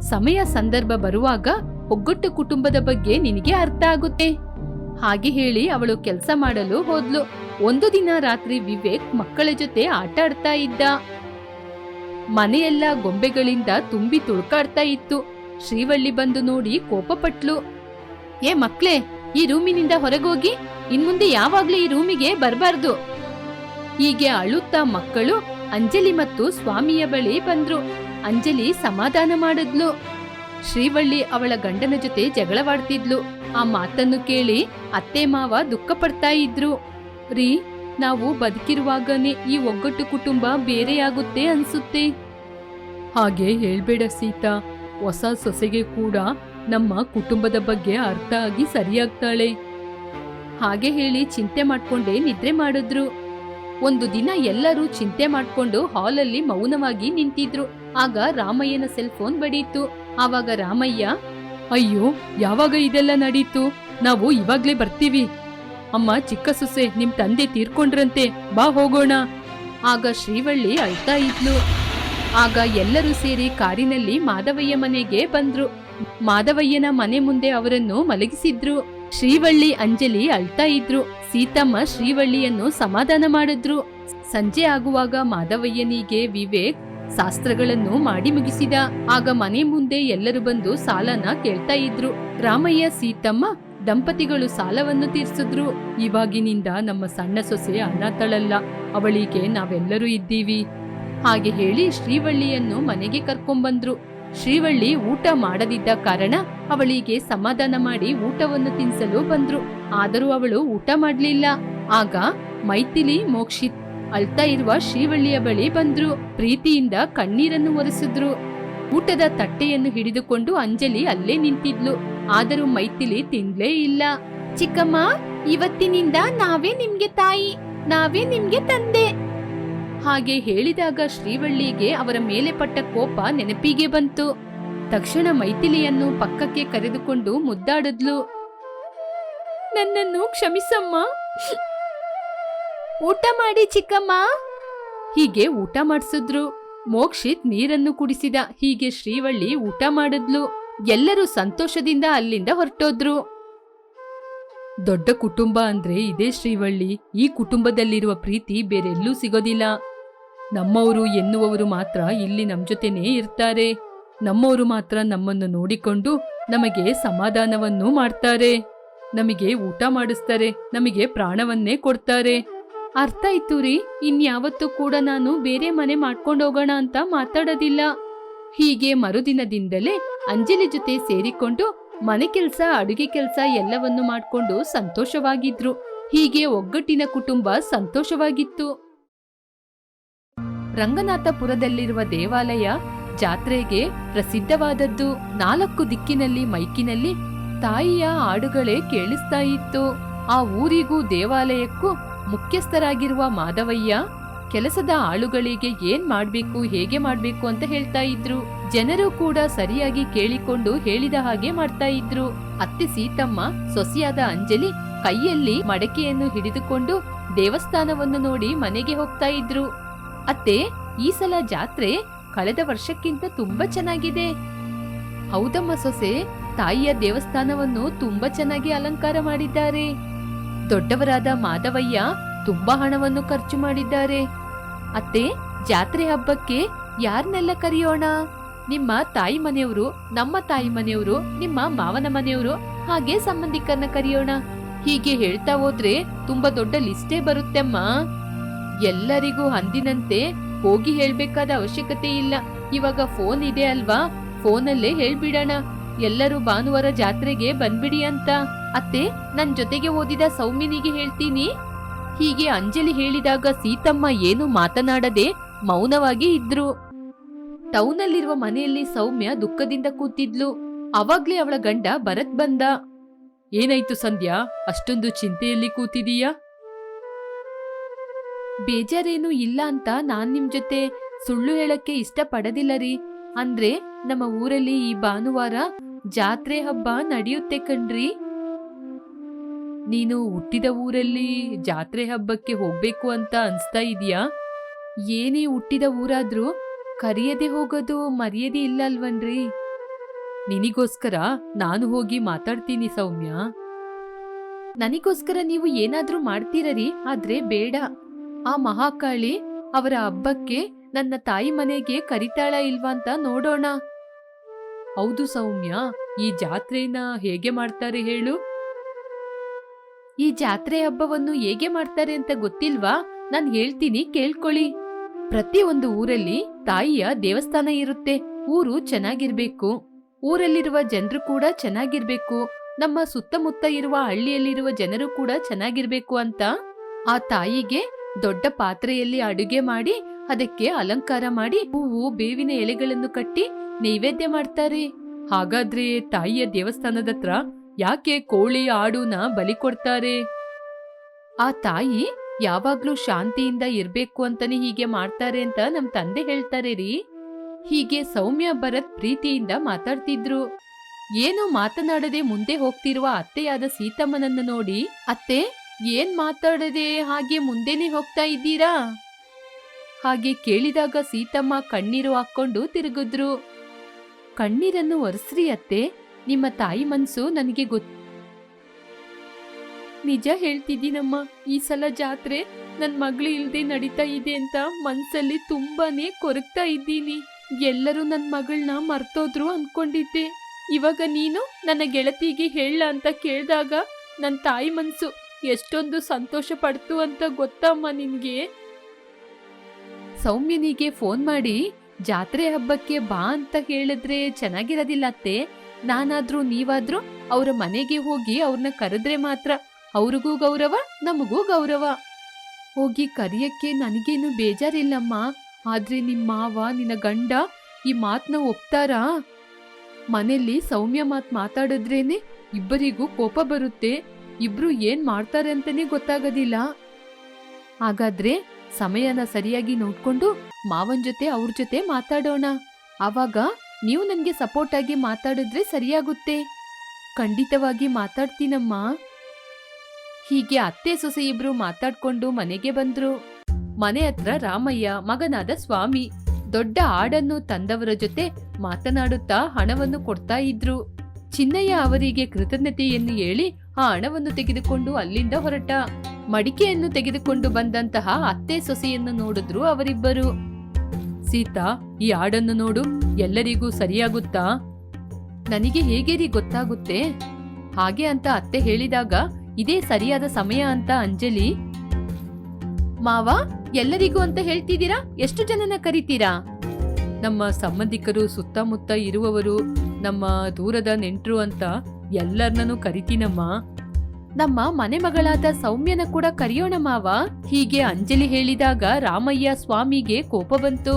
ಸಮಯ ಸಂದರ್ಭ ಬರುವಾಗ ಒಗ್ಗಟ್ಟು ಕುಟುಂಬದ ಬಗ್ಗೆ ನಿನಗೆ ಅರ್ಥ ಆಗುತ್ತೆ. ಹಾಗೆ ಹೇಳಿ ಅವಳು ಕೆಲಸ ಮಾಡಲು ಹೋದ್ಲು. ಒಂದು ದಿನ ರಾತ್ರಿ ವಿವೇಕ್ ಮಕ್ಕಳ ಜೊತೆ ಆಟ ಆಡ್ತಾ ಇದ್ದ. ಮನೆಯೆಲ್ಲ ಗೊಂಬೆಗಳಿಂದ ತುಂಬಿ ತುಳ್ಕಾಡ್ತಾ ಇತ್ತು. ಶ್ರೀವಳ್ಳಿ ಬಂದು ನೋಡಿ ಕೋಪಪಟ್ಲು ಏ ಮಕ್ಳೇ ಈ ರೂಮಿನಿಂದ ಹೊರಗೋಗಿ ಇನ್ಮುಂದೆ ಯಾವಾಗ್ಲೂ ಈ ರೂಮಿಗೆ ಬರಬಾರ್ದು. ಹೀಗೆ ಅಳುತ್ತಾ ಮಕ್ಕಳು ಅಂಜಲಿ ಮತ್ತು ಸ್ವಾಮಿಯ ಬಳಿ ಬಂದ್ರು. ಅಂಜಲಿ ಸಮಾಧಾನ ಮಾಡಿದ್ಲು. ಶ್ರೀವಳ್ಳಿ ಅವಳ ಗಂಡನ ಜೊತೆ ಜಗಳವಾಡ್ತಿದ್ಲು. ಆ ಮಾತನ್ನು ಕೇಳಿ ಅತ್ತೆ ಮಾವ ದುಃಖ ಪಡ್ತಾ ಇದ್ರು. ರೀ, ನಾವು ಬದುಕಿರುವಾಗನೇ ಈ ಒಗ್ಗಟ್ಟು ಕುಟುಂಬ ಬೇರೆಯಾಗುತ್ತೆ ಅನ್ಸುತ್ತೆ. ಹಾಗೆ ಹೇಳ್ಬೇಡ ಸೀತಾ. ಹೊಸ ಸೊಸೆಗೆ ಕೂಡ ನಮ್ಮ ಕುಟುಂಬದ ಬಗ್ಗೆ ಅರ್ಥ ಆಗಿ ಸರಿಯಾಗ್ತಾಳೆ. ಹಾಗೆ ಹೇಳಿ ಚಿಂತೆ ಮಾಡ್ಕೊಂಡೇ ನಿದ್ರೆ ಮಾಡಿದ್ರು. ಒಂದು ದಿನ ಎಲ್ಲರೂ ಚಿಂತೆ ಮಾಡ್ಕೊಂಡು ಹಾಲಲ್ಲಿ ಮೌನವಾಗಿ ನಿಂತಿದ್ರು. ಆಗ ರಾಮಯ್ಯನ ಸೆಲ್ ಫೋನ್ ಬಡೀತು. ಆವಾಗ ರಾಮಯ್ಯ, ಅಯ್ಯೋ, ಯಾವಾಗ ಇದೆಲ್ಲ ನಡೀತು? ನಾವು ಇವಾಗ್ಲೇ ಬರ್ತೀವಿ. ಅಮ್ಮ, ಚಿಕ್ಕ ಸೊಸೆ, ನಿಮ್ ತಂದೆ ತೀರ್ಕೊಂಡ್ರಂತೆ. ಬಾ ಹೋಗೋಣ. ಆಗ ಶ್ರೀವಳ್ಳಿ ಅಳ್ತಾ ಇದ್ಲು. ಆಗ ಎಲ್ಲರೂ ಸೇರಿ ಕಾರಿನಲ್ಲಿ ಮಾಧವಯ್ಯ ಮನೆಗೆ ಬಂದ್ರು. ಮಾಧವಯ್ಯನ ಮನೆ ಮುಂದೆ ಅವರನ್ನು ಮಲಗಿಸಿದ್ರು. ಶ್ರೀವಳ್ಳಿ ಅಂಜಲಿ ಅಳ್ತಾ ಇದ್ರು. ಸೀತಮ್ಮ ಶ್ರೀವಳ್ಳಿಯನ್ನು ಸಮಾಧಾನ ಮಾಡಿದ್ರು. ಸಂಜೆ ಆಗುವಾಗ ಮಾಧವಯ್ಯನಿಗೆ ವಿವೇಕ್ ಶಾಸ್ತ್ರಗಳನ್ನು ಮಾಡಿ ಮುಗಿಸಿದ. ಆಗ ಮನೆ ಮುಂದೆ ಎಲ್ಲರೂ ಬಂದು ಸಾಲನ ಕೇಳ್ತಾ ಇದ್ರು. ರಾಮಯ್ಯ, ಸೀತಮ್ಮ ದಂಪತಿಗಳು ಸಾಲವನ್ನು ತೀರ್ಸಿದ್ರು. ಇವಾಗಿನಿಂದ ನಮ್ಮ ಸಣ್ಣ ಸೊಸೆ ಅನಾಥಳಲ್ಲ ಅವಳಿಗೆ ನಾವೆಲ್ಲರೂ ಇದ್ದೀವಿ. ಹಾಗೆ ಹೇಳಿ ಶ್ರೀವಳ್ಳಿಯನ್ನು ಮನೆಗೆ ಕರ್ಕೊಂಬಂದ್ರು. ಶ್ರೀವಳ್ಳಿ ಊಟ ಮಾಡದಿದ್ದ ಕಾರಣ ಅವಳಿಗೆ ಸಮಾಧಾನ ಮಾಡಿ ಊಟವನ್ನು ತಿನ್ಸಲು ಬಂದ್ರು. ಆದರೂ ಅವಳು ಊಟ ಮಾಡ್ಲಿಲ್ಲ. ಆಗ ಮೈಥಿಲಿ ಮೋಕ್ಷಿತ್ ಅಳ್ತಾ ಇರುವ ಶ್ರೀವಳ್ಳಿಯ ಬಳಿ ಬಂದ್ರು. ಪ್ರೀತಿಯಿಂದ ಕಣ್ಣೀರನ್ನು ಒರೆಸಿದ್ರು. ಊಟದ ತಟ್ಟೆಯನ್ನು ಹಿಡಿದುಕೊಂಡು ಅಂಜಲಿ ಅಲ್ಲೇ ನಿಂತಿದ್ಲು. ಆದರೂ ಮೈಥಿಲಿ ತಿನ್ಲೇ ಇಲ್ಲ. ಚಿಕ್ಕಮ್ಮ, ಇವತ್ತಿನಿಂದ ನಾವೇ ನಿಮ್ಗೆ ತಾಯಿ, ನಾವೇ ನಿಮ್ಗೆ ತಂದೆ. ಹಾಗೆ ಹೇಳಿದಾಗ ಶ್ರೀವಳ್ಳಿಗೆ ಅವರ ಮೇಲೆ ಪಟ್ಟ ಕೋಪ ನೆನಪಿಗೆ ಬಂತು. ತಕ್ಷಣ ಮೈಥಿಲಿಯನ್ನು ಪಕ್ಕಕ್ಕೆ ಕರೆದುಕೊಂಡು ಮುದ್ದಾಡಿದ್ಲು. ನನ್ನನ್ನು ಕ್ಷಮಿಸಮ್ಮ. ಊಟ ಮಾಡಿ ಚಿಕ್ಕಮ್ಮ. ಹೀಗೆ ಊಟ ಮಾಡಿಸಿದ್ರು. ಮೋಕ್ಷಿತ್ ನೀರನ್ನು ಕುಡಿಸಿದ ಹೀಗೆ ಶ್ರೀವಳ್ಳಿ ಊಟ ಮಾಡಿದ್ಲು. ಎಲ್ಲರೂ ಸಂತೋಷದಿಂದ ಅಲ್ಲಿಂದ ಹೊರಟೋದ್ರು. ದೊಡ್ಡ ಕುಟುಂಬ ಅಂದ್ರೆ ಇದೇ ಶ್ರೀವಳ್ಳಿ. ಈ ಕುಟುಂಬದಲ್ಲಿರುವ ಪ್ರೀತಿ ಬೇರೆಲ್ಲೂ ಸಿಗೋದಿಲ್ಲ. ನಮ್ಮವರು ಎನ್ನುವವರು ಮಾತ್ರ ಇಲ್ಲಿ ನಮ್ಮ ಜೊತೆನೇ ಇರ್ತಾರೆ. ನಮ್ಮವರು ಮಾತ್ರ ನಮ್ಮನ್ನು ನೋಡಿಕೊಂಡು ನಮಗೆ ಸಮಾಧಾನವನ್ನು ಮಾಡ್ತಾರೆ. ನಮಗೆ ಊಟ ಮಾಡಿಸ್ತಾರೆ, ನಮಗೆ ಪ್ರಾಣವನ್ನೇ ಕೊಡ್ತಾರೆ. ಅರ್ಥ ಇತ್ತು ರೀ? ಇನ್ಯಾವತ್ತೂ ಕೂಡ ನಾನು ಬೇರೆ ಮನೆ ಮಾಡ್ಕೊಂಡು ಹೋಗೋಣ ಅಂತ ಮಾತಾಡೋದಿಲ್ಲ. ಹೀಗೆ ಮರುದಿನದಿಂದಲೇ ಅಂಜಲಿ ಜೊತೆ ಸೇರಿಕೊಂಡು ಮನೆ ಕೆಲಸ, ಅಡುಗೆ ಕೆಲಸ ಎಲ್ಲವನ್ನು ಮಾಡ್ಕೊಂಡು ಸಂತೋಷವಾಗಿದ್ರು. ಹೀಗೆ ಒಗ್ಗಟ್ಟಿನ ಕುಟುಂಬ ಸಂತೋಷವಾಗಿತ್ತು. ರಂಗನಾಥಪುರದಲ್ಲಿರುವ ದೇವಾಲಯ ಜಾತ್ರೆಗೆ ಪ್ರಸಿದ್ಧವಾದದ್ದು ನಾಲ್ಕು ದಿಕ್ಕಿನಲ್ಲಿ ಮೈಕಿನಲ್ಲಿ ತಾಯಿಯ ಹಾಡುಗಳೇ ಕೇಳಿಸ್ತಾ ಇತ್ತು. ಆ ಊರಿಗೂ ದೇವಾಲಯಕ್ಕೂ ಮುಖ್ಯಸ್ಥರಾಗಿರುವ ಮಾಧವಯ್ಯ ಕೆಲಸದ ಆಳುಗಳಿಗೆ ಏನ್ ಮಾಡ್ಬೇಕು, ಹೇಗೆ ಮಾಡ್ಬೇಕು ಅಂತ ಹೇಳ್ತಾ ಇದ್ರು. ಜನರು ಕೂಡ ಸರಿಯಾಗಿ ಕೇಳಿಕೊಂಡು ಹೇಳಿದ ಹಾಗೆ ಮಾಡ್ತಾ ಇದ್ರು. ಅತ್ತೆ ಸೀತಮ್ಮ, ಸೊಸೆಯಾದ ಅಂಜಲಿ ಕೈಯಲ್ಲಿ ಮಡಕೆಯನ್ನು ಹಿಡಿದುಕೊಂಡು ದೇವಸ್ಥಾನವನ್ನು ನೋಡಿ ಮನೆಗೆ ಹೋಗ್ತಾ ಇದ್ರು. ಅತ್ತೆ, ಈ ಸಲ ಜಾತ್ರೆ ಕಳೆದ ವರ್ಷಕ್ಕಿಂತ ತುಂಬಾ ಚೆನ್ನಾಗಿದೆ. ಹೌದಮ್ಮ ಸೊಸೆ, ತಾಯಿಯ ದೇವಸ್ಥಾನವನ್ನು ತುಂಬಾ ಚೆನ್ನಾಗಿ ಅಲಂಕಾರ ಮಾಡಿದ್ದಾರೆ. ದೊಡ್ಡವರಾದ ಮಾಧವಯ್ಯ ತುಂಬಾ ಹಣವನ್ನು ಖರ್ಚು ಮಾಡಿದ್ದಾರೆ. ಅತ್ತೆ, ಜಾತ್ರೆ ಹಬ್ಬಕ್ಕೆ ಯಾರನ್ನೆಲ್ಲ ಕರೆಯೋಣ? ನಿಮ್ಮ ತಾಯಿ ಮನೆಯವರು, ನಮ್ಮ ತಾಯಿ ಮನೆಯವರು, ನಿಮ್ಮ ಮಾವನ ಮನೆಯವರು ಹಾಗೆ ಸಂಬಂಧಿಕರನ್ನ ಕರೆಯೋಣ. ಹೀಗೆ ಹೇಳ್ತಾ ಹೋದ್ರೆ ತುಂಬಾ ದೊಡ್ಡ ಲಿಸ್ಟೇ ಬರುತ್ತೆಮ್ಮ. ಎಲ್ಲರಿಗೂ ಅಂದಿನಂತೆ ಹೋಗಿ ಹೇಳ್ಬೇಕಾದ ಅವಶ್ಯಕತೆ ಇಲ್ಲ. ಇವಾಗ ಫೋನ್ ಇದೆ ಅಲ್ವಾ? ಫೋನಲ್ಲೇ ಹೇಳ್ಬಿಡೋಣ. ಎಲ್ಲರೂ ಭಾನುವಾರ ಜಾತ್ರೆಗೆ ಬಂದ್ಬಿಡಿ ಅಂತ. ಅತ್ತೆ, ನನ್ ಜೊತೆಗೆ ಓದಿದ ಸೌಮ್ಯನಿಗೆ ಹೇಳ್ತೀನಿ. ಹೀಗೆ ಅಂಜಲಿ ಹೇಳಿದಾಗ ಸೀತಮ್ಮ ಏನು ಮಾತನಾಡದೆ ಮೌನವಾಗಿ ಇದ್ರು. ಟೌನಲ್ಲಿರುವ ಮನೆಯಲ್ಲಿ ಸೌಮ್ಯ ದುಃಖದಿಂದ ಕೂತಿದ್ಲು. ಅವಾಗ್ಲೇ ಅವಳ ಗಂಡ ಭರತ್ ಬಂದ. ಏನಾಯ್ತು ಸಂಧ್ಯಾ? ಅಷ್ಟೊಂದು ಚಿಂತೆಯಲ್ಲಿ ಕೂತಿದೀಯಾ? ಬೇಜಾರೇನು ಇಲ್ಲ ಅಂತ ನಾನ್ ನಿಮ್ ಜೊತೆ ಸುಳ್ಳು ಹೇಳಕ್ಕೆ ಇಷ್ಟಪಡದಿಲ್ಲ ರೀ. ಅಂದ್ರೆ ನಮ್ಮ ಊರಲ್ಲಿ ಈ ಭಾನುವಾರ ಜಾತ್ರೆ ಹಬ್ಬ ನಡೆಯುತ್ತೆ ಕಣ್ರಿ. ನೀನು ಹುಟ್ಟಿದ ಊರಲ್ಲಿ ಜಾತ್ರೆ ಹಬ್ಬಕ್ಕೆ ಹೋಗ್ಬೇಕು ಅಂತ ಅನ್ಸ್ತಾ ಇದೆಯಾ ಏನೇ ಹುಟ್ಟಿದ ಊರಾದ್ರೂ ಕರೆಯದೆ ಹೋಗೋದು ಮರ್ಯಾದೆ ಇಲ್ಲ ಅಲ್ವನ್ರಿ. ನಿನಿಗೋಸ್ಕರ ನಾನು ಹೋಗಿ ಮಾತಾಡ್ತೀನಿ ಸೌಮ್ಯ. ನನಗೋಸ್ಕರ ನೀವು ಏನಾದ್ರೂ ಮಾಡ್ತೀರರಿ, ಆದ್ರೆ ಬೇಡ. ಆ ಮಹಾಕಾಳಿ ಅವರ ಹಬ್ಬಕ್ಕೆ ನನ್ನ ತಾಯಿ ಮನೆಗೆ ಕರಿತಾಳ ಇಲ್ವಾ ಅಂತ ನೋಡೋಣ. ಹೌದು ಸೌಮ್ಯ, ಈ ಜಾತ್ರೆನ ಹೇಗೆ ಮಾಡ್ತಾರೆ ಹೇಳು? ಈ ಜಾತ್ರೆ ಹಬ್ಬವನ್ನು ಹೇಗೆ ಮಾಡ್ತಾರೆ ಅಂತ ಗೊತ್ತಿಲ್ವಾ? ನಾನು ಹೇಳ್ತೀನಿ ಕೇಳ್ಕೊಳ್ಳಿ. ಪ್ರತಿ ಒಂದು ಊರಲ್ಲಿ ತಾಯಿಯ ದೇವಸ್ಥಾನ ಇರುತ್ತೆ. ಊರು ಚೆನ್ನಾಗಿರ್ಬೇಕು. ಊರಲ್ಲಿರುವ ಜನರು ಕೂಡ ಚೆನ್ನಾಗಿರ್ಬೇಕು. ನಮ್ಮ ಸುತ್ತಮುತ್ತ ಇರುವ ಹಳ್ಳಿಯಲ್ಲಿರುವ ಜನರು ಕೂಡ ಚೆನ್ನಾಗಿರ್ಬೇಕು ಅಂತ ಆ ತಾಯಿಗೆ ದೊಡ್ಡ ಪಾತ್ರೆಯಲ್ಲಿ ಅಡುಗೆ ಮಾಡಿ, ಅದಕ್ಕೆ ಅಲಂಕಾರ ಮಾಡಿ ಹೂವು, ಬೇವಿನ ಎಲೆಗಳನ್ನು ಕಟ್ಟಿ ನೈವೇದ್ಯ ಮಾಡ್ತಾರೆ. ಹಾಗಾದ್ರೆ ತಾಯಿಯ ದೇವಸ್ಥಾನದ ಹತ್ರ ಯಾಕೆ ಕೋಳಿ ಆಡುನ ಬಲಿ ಕೊಡ್ತಾರೆ? ಆ ತಾಯಿ ಯಾವಾಗ್ಲೂ ಶಾಂತಿಯಿಂದ ಇರ್ಬೇಕು ಅಂತಾನೆ ಹೀಗೆ ಮಾಡ್ತಾರೆ ಅಂತ ನಮ್ ತಂದೆ ಹೇಳ್ತಾರೆ ರೀ. ಹೀಗೆ ಸೌಮ್ಯ ಭರತ್ ಪ್ರೀತಿಯಿಂದ ಮಾತಾಡ್ತಿದ್ರು. ಏನು ಮಾತನಾಡದೆ ಮುಂದೆ ಹೋಗ್ತಿರುವ ಅತ್ತೆಯಾದ ಸೀತಮ್ಮನನ್ನು ನೋಡಿ, ಅತ್ತೆ ಏನ್ ಮಾತಾಡದೆ ಹಾಗೆ ಮುಂದೆನೆ ಹೋಗ್ತಾ ಇದ್ದೀರಾ? ಹಾಗೆ ಕೇಳಿದಾಗ ಸೀತಮ್ಮ ಕಣ್ಣೀರು ಹಾಕೊಂಡು ತಿರುಗಿದ್ರು. ಕಣ್ಣೀರನ್ನು ಒರೆಸ್ರಿ ಅತ್ತೆ, ನಿಮ್ಮ ತಾಯಿ ಮನ್ಸು ನನಗೆ ಗೊತ್ತು ನಿಜ ಹೇಳ್ತಿದ್ದೀನಮ್ಮ, ಈ ಸಲ ಜಾತ್ರೆ ನನ್ ಮಗಳು ಇಲ್ಲದೆ ನಡೀತಾ ಇದೆ ಅಂತ ಮನ್ಸಲ್ಲಿ ತುಂಬಾನೇ ಕೊರಗ್ತಾ ಇದ್ದೀನಿ. ಎಲ್ಲರೂ ನನ್ ಮಗಳನ್ನ ಮರ್ತೋದ್ರು ಅನ್ಕೊಂಡಿದ್ದೆ. ಇವಾಗ ನೀನು ನನ್ನ ಗೆಳತಿಗೆ ಹೇಳ ಅಂತ ಕೇಳಿದಾಗ ನನ್ನ ತಾಯಿ ಮನ್ಸು ಎಷ್ಟೊಂದು ಸಂತೋಷ ಪಡ್ತು ಅಂತ ಗೊತ್ತಮ್ಮ ನಿನ್ಗೆ? ಸೌಮ್ಯನಿಗೆ ಫೋನ್ ಮಾಡಿ, ಜಾತ್ರೆ ಹಬ್ಬಕ್ಕೆ ಬಾ ಅಂತ ಹೇಳಿದ್ರೆ ಚೆನ್ನಾಗಿರೋದಿಲ್ಲ ಅತ್ತೆ. ನಾನಾದ್ರೂ ನೀವಾದ್ರೂ ಅವರ ಮನೆಗೆ ಹೋಗಿ ಅವ್ರನ್ನ ಕರೆದ್ರೆ ಮಾತ್ರ. ಅವ್ರಿಗೂ ಗೌರವ, ನಮಗೂ ಗೌರವ. ಹೋಗಿ ಕರಿಯಕ್ಕೆ ನನಗೇನು ಬೇಜಾರಿಲ್ಲಮ್ಮ. ಆದ್ರೆ ನಿಮ್ ಮಾವ, ನಿನ್ನ ಗಂಡ ಈ ಮಾತನ್ನ ಒಪ್ತಾರಾ? ಮನೆಯಲ್ಲಿ ಸೌಮ್ಯ ಮಾತ್ ಮಾತಾಡಿದ್ರೇನೆ ಇಬ್ಬರಿಗೂ ಕೋಪ ಬರುತ್ತೆ. ಇಬ್ರು ಏನ್ ಮಾಡ್ತಾರೆ ಅಂತಾನೆ ಗೊತ್ತಾಗೋದಿಲ್ಲ. ಹಾಗಾದ್ರೆ ಸಮಯನ ಸರಿಯಾಗಿ ನೋಡ್ಕೊಂಡು ಮಾವನ್ ಜೊತೆ ಅವ್ರ ಜೊತೆ ಮಾತಾಡೋಣ. ಅವಾಗ ನೀವು ನನ್ಗೆ ಸಪೋರ್ಟ್ ಆಗಿ ಮಾತಾಡಿದ್ರೆ ಸರಿಯಾಗುತ್ತೆ. ಖಂಡಿತವಾಗಿ ಮಾತಾಡ್ತೀನಮ್ಮ. ಹೀಗೆ ಅತ್ತೆ ಸೊಸೆ ಇಬ್ರು ಮಾತಾಡ್ಕೊಂಡು ಮನೆಗೆ ಬಂದ್ರು. ಮನೆ ಹತ್ರ ರಾಮಯ್ಯ, ಮಗನಾದ ಸ್ವಾಮಿ, ದೊಡ್ಡ ಆಡನ್ನು ತಂದವರ ಜೊತೆ ಮಾತನಾಡುತ್ತಾ ಹಣವನ್ನು ಕೊಡ್ತಾ ಇದ್ರು. ಚಿನ್ನಯ್ಯ ಅವರಿಗೆ ಕೃತಜ್ಞತೆಯನ್ನು ಹೇಳಿ ಆ ಹಣವನ್ನು ತೆಗೆದುಕೊಂಡು ಅಲ್ಲಿಂದ ಹೊರಟ ಮಡಿಕೆಯನ್ನು ತೆಗೆದುಕೊಂಡು ಬಂದಂತಹ ಅತ್ತೆ ಸೊಸೆಯನ್ನು ನೋಡಿದ್ರು ಅವರಿಬ್ಬರು. ಸೀತಾ, ಈ ಹಾಡನ್ನು ನೋಡು, ಎಲ್ಲರಿಗೂ ಸರಿಯಾಗುತ್ತಾ? ನನಗೆ ಹೇಗೇರಿ ಗೊತ್ತಾಗುತ್ತೆ? ಹಾಗೆ ಅಂತ ಅತ್ತೆ ಹೇಳಿದಾಗ, ಇದೇ ಸರಿಯಾದ ಸಮಯ ಅಂತ, ಅಂಜಲಿ. ಮಾವ, ಎಲ್ಲರಿಗೂ ಅಂತ ಹೇಳ್ತಿದ್ದೀರಾ? ಎಷ್ಟು ಜನನ ಕರಿತೀರಾ? ನಮ್ಮ ಸಂಬಂಧಿಕರು ಸುತ್ತಮುತ್ತ ಇರುವವರು, ನಮ್ಮ ದೂರದ ನೆಂಟರು ಅಂತ ಎಲ್ಲರನ್ನೂ ಕರಿತೀನಮ್ಮ ನಮ್ಮ? ಮನೆ ಮಗಳಾದ ಸೌಮ್ಯನ ಕೂಡ ಕರೆಯೋಣ ಮಾವ? ಹೀಗೆ ಅಂಜಲಿ ಹೇಳಿದಾಗ ರಾಮಯ್ಯ ಸ್ವಾಮಿಗೆ ಕೋಪ ಬಂತು.